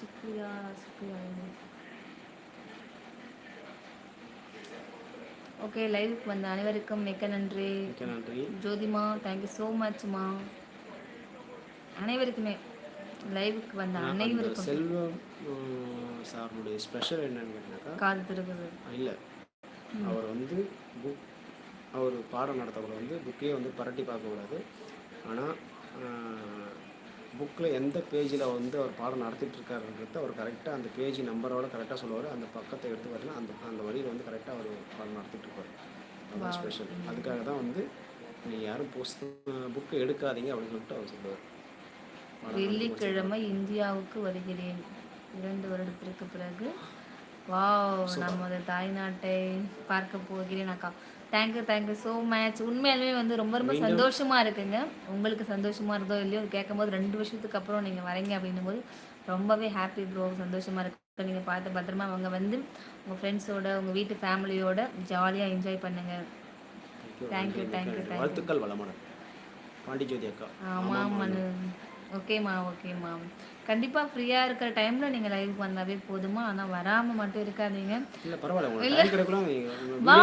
சுக்ரியா சுக்ரியா okay லைவுக்கு வந்த அனைவருக்கும் மிக்க நன்றி. நன்றி. ஜோதிமா தேங்க்யூ ஸோ மச்மா அனைவருக்குமே லைவுக்கு வந்த அனைவருக்கும் செல்வம் சாருடைய ஸ்பெஷல் என்னன்னு கேட்டினாக்கா காது திருகுது இல்லை. அவர் வந்து புக் அவர் பாடம் நடத்தவர் வந்து புக்கையே வந்து பரட்டி பார்க்கக்கூடாது. ஆனால் புக்கில் எந்த பேஜில் வந்து அவர் பாடம் நடத்திட்டு இருக்காருன்றது அவர் கரெக்டாக அந்த பேஜ் நம்பரோட கரெக்டாக சொல்லுவார். அந்த பக்கத்தை எடுத்து வரலாம் அந்த அந்த வரியில் வந்து கரெக்டாக அவர் பாடம் நடத்திட்டு இருப்பார் அதுதான் ஸ்பெஷல் அதுக்காக தான் வந்து நீங்கள் யாரும் புஸ்த புக்கு எடுக்காதீங்க அப்படின்னு சொல்லிட்டு அவர் சொல்லுவார். வெள்ளிக்கிழமை இந்தியாவுக்கு வருகிறேன். இரண்டு வருடத்திற்கு பிறகு. வாவ் நமது தாய்நாட்டை பார்க்க போகிறேன் அக்கா. தேங்க்யூ தேங்க்யூ ஸோ மச் உண்மையாலுமே வந்து ரொம்ப ரொம்ப சந்தோஷமா இருக்குங்க. உங்களுக்கு சந்தோஷமா இருந்தோ இல்லையோ கேட்கும் போது ரெண்டு வருஷத்துக்கு அப்புறம் நீங்கள் வரீங்க அப்படின்னும் போது ரொம்பவே ஹாப்பி ப்ரோ சந்தோஷமா இருக்கு. நீங்கள் பார்த்து பத்திரமா அவங்க வந்து உங்கள் ஃப்ரெண்ட்ஸோட உங்கள் வீட்டு ஃபேமிலியோட ஜாலியாக என்ஜாய் பண்ணுங்க. தேங்க்யூ தேங்க்யூ வாழ்த்துக்கள் வளமடன் பாண்டிஜோதி அக்கா. ஆமாம் மனு ஓகேம்மா ஓகேம்மா கண்டிப்பாக ஃப்ரீயாக இருக்கிற டைமில் நீங்கள் லைவுக்கு வந்தாவே போதுமா? ஆனால் வராமல் மட்டும் இருக்காதீங்க. வா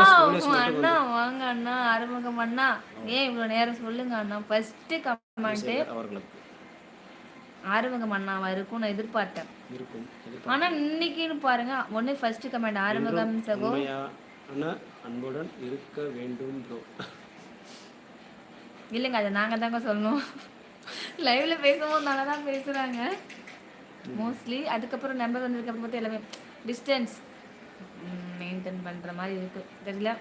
அண்ணா வாங்க அண்ணா. ஆறுமுகம் அண்ணா. ஏன் இவ்வளோ நேரம் சொல்லுங்க அண்ணா? ஃபஸ்ட்டு கமெண்ட்டு ஆறுமுகம் அண்ணாவா இருக்கும்? நான் எதிர்பார்த்தேன். ஆனால் இன்னைக்குன்னு பாருங்க. ஒன்று ஃபர்ஸ்ட் கமெண்ட் ஆறுமுகம் சகோ. அண்ணா அன்புடன் இருக்க வேண்டும் ப்ரோ இல்லைங்க அதை நாங்கள் தாங்க சொல்லணும். லைவ்ல பேசும்போது நல்லா தான் பேசுகிறாங்க மோஸ்ட்லி அதுக்கப்புறம் நம்பர் வந்ததுக்கு அப்புறம் பார்த்து எல்லாமே டிஸ்டன்ஸ் மெயின்டைன் பண்ணுற மாதிரி இருக்கு. தெரியல.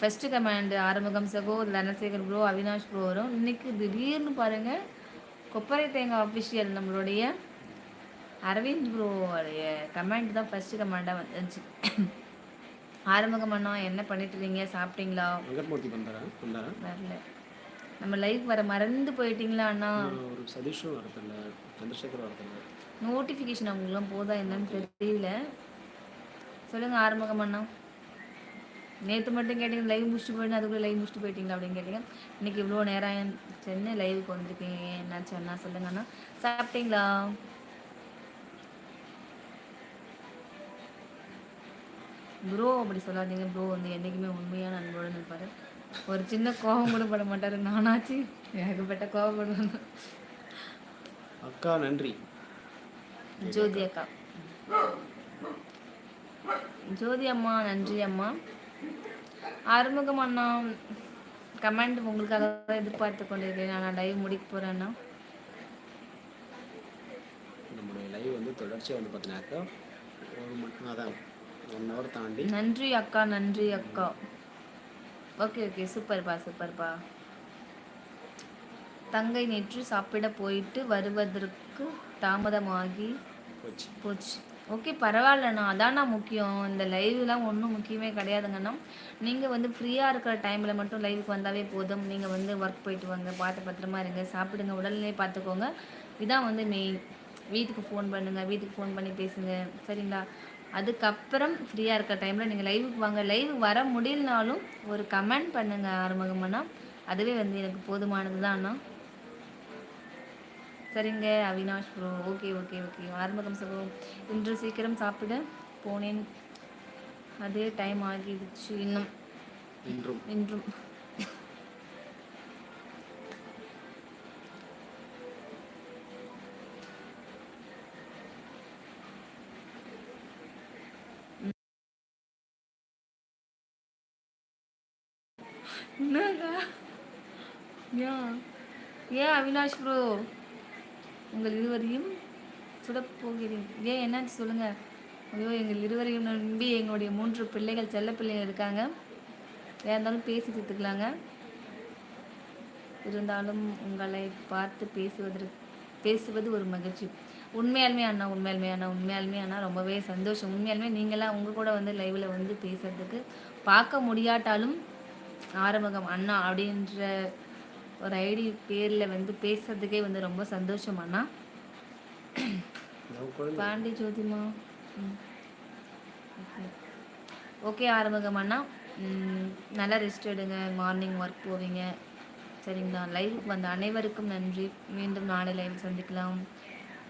ஃபஸ்ட்டு கமாண்ட் ஆறுமுகம் சகோ தனசேகர் ப்ரோ அவினாஷ் ப்ரோ வரும். இன்னைக்கு திடீர்னு பாருங்க கொப்பரை தேங்காய் அஃபிஷியல் நம்மளுடைய அரவிந்த் ப்ரோடைய கமெண்ட் தான் ஃபஸ்ட்டு கமெண்டாக வந்துச்சு. ஆறுமுகம் அண்ணா என்ன பண்ணிட்டு இருக்கீங்க? சாப்பிட்டீங்களா? வரல. நம்ம லைஃப் வர மறந்து போயிட்டீங்களா அண்ணா? ஒரு சதீஷும் வரதில்ல. சந்திரசேகர் வரதில்ல. நோட்டிஃபிகேஷன் அவங்களுக்குலாம் போதா என்னன்னு தெரியல. சொல்லுங்க ஆறுமுகம் அண்ணா. நேற்று மட்டும் கேட்டீங்க லைவ் முடிச்சுட்டு போயிட்டு அதுக்குள்ளே லைவ் முடிச்சுட்டு போயிட்டீங்களா அப்படின்னு கேட்டீங்க. இன்னைக்கு இவ்வளோ நேரம் சென்னை லைவுக்கு வந்திருக்கீங்க. என்னாச்சு அண்ணா? சொல்லுங்க அண்ணா. சாப்பிட்டீங்களா? ப்ரோ அப்படி சொல்லாதீங்க. ப்ரோ வந்து என்றைக்குமே உண்மையான அன்போடு இருப்பார் ஒரு சின்ன கோபம் கூட பட மாட்டார். நானாச்சு ஏகப்பட்ட கோபப்படுவேன் அக்கா நன்றி. ஜோதி அக்கா. ஜோதி அம்மா நன்றி அம்மா. ஆறுமுகம் அண்ணா கமெண்ட் உங்களுக்காக எதிர்பார்த்து கொண்டிருக்கிறேன். நான் லைவ் முடிக்க போகிறேன்னா நம்மளுடைய லைவ் வந்து தொடர்ச்சியாக வந்து பார்த்தீங்கன்னாக்கா ஒரு மணி அதான் ஒன் ஹவர் தாண்டி. நன்றி அக்கா நன்றி அக்கா. Okay okay. சூப்பர்ப்பா சூப்பர்ப்பா தங்கை நேற்று சாப்பிட போயிட்டு வருவதற்கு தாமதமாகி போச்சு. போச்சு. ஓகே பரவாயில்லண்ணா. அதாண்ணா முக்கியம். இந்த லைவ்லாம் ஒன்றும் முக்கியமே கிடையாதுங்கண்ணா நீங்கள் வந்து ஃப்ரீயாக இருக்கிற டைமில் மட்டும் லைவுக்கு வந்தாவே போதும். நீங்கள் வந்து ஒர்க் போயிட்டு வாங்க. பார்த்து பத்திரமா இருங்க. சாப்பிடுங்க. உடல்நிலை பார்த்துக்கோங்க இதான் வந்து மெயின் வீட்டுக்கு ஃபோன் பண்ணுங்கள் வீட்டுக்கு ஃபோன் பண்ணி பேசுங்க. சரிங்களா? அதுக்கப்புறம் ஃப்ரீயாக இருக்கிற டைமில் நீங்கள் லைவுக்கு வாங்க. லைவ் வர முடியலனாலும் ஒரு கமெண்ட் பண்ணுங்கள் ஆறுமுகம்னா அதுவே வந்து எனக்கு போதுமானது தான் அண்ணா. சரிங்க Avinash bro okay okay okay Arumugam சகோ இன்று சீக்கிரம் சாப்பிட. போனேன். அதே டைம் ஆகிடுச்சு இன்னும். இன்றும். இன்றும். ஏன் ஏன் அவினாஷ் ப்ரோ உங்கள் இருவரையும் சுடப்போகிறேன். ஏன் என்னாச்சு சொல்லுங்க. ஐயோ எங்கள் இருவரையும் நம்பி எங்களுடைய மூன்று பிள்ளைகள் செல்ல பிள்ளைங்க இருக்காங்க. ஏன் இருந்தாலும் பேசி தீர்த்துக்கலாங்க. இருந்தாலும் உங்களை பார்த்து பேசுவதற்கு பேசுவது ஒரு மகிழ்ச்சி. உண்மையாலுமே அண்ணா உண்மையாலுமே அண்ணா உண்மையாலுமே அண்ணா ரொம்பவே சந்தோஷம். உண்மையாலுமே நீங்களாம் உங்கள் கூட வந்து லைவில் வந்து பேசுறதுக்கு பார்க்க முடியாட்டாலும் ஆரம்பகம் அண்ணா அப்படின்ற ஒரு ஐடி பேரில் வந்து பேசுறதுக்கே வந்து ரொம்ப சந்தோஷம் அண்ணா. லவ் குழந்தை. பாண்டி ஜோதிமா. ஓகே. ஓகே ஆரம்பகம் அண்ணா. ம், நல்லா ரெஸ்ட் எடுங்க. மார்னிங் ஒர்க் போவீங்க. சரிங்களா? லைவுக்கு வந்த அனைவருக்கும் நன்றி. மீண்டும் நாளை லைவ் சந்திக்கலாம்.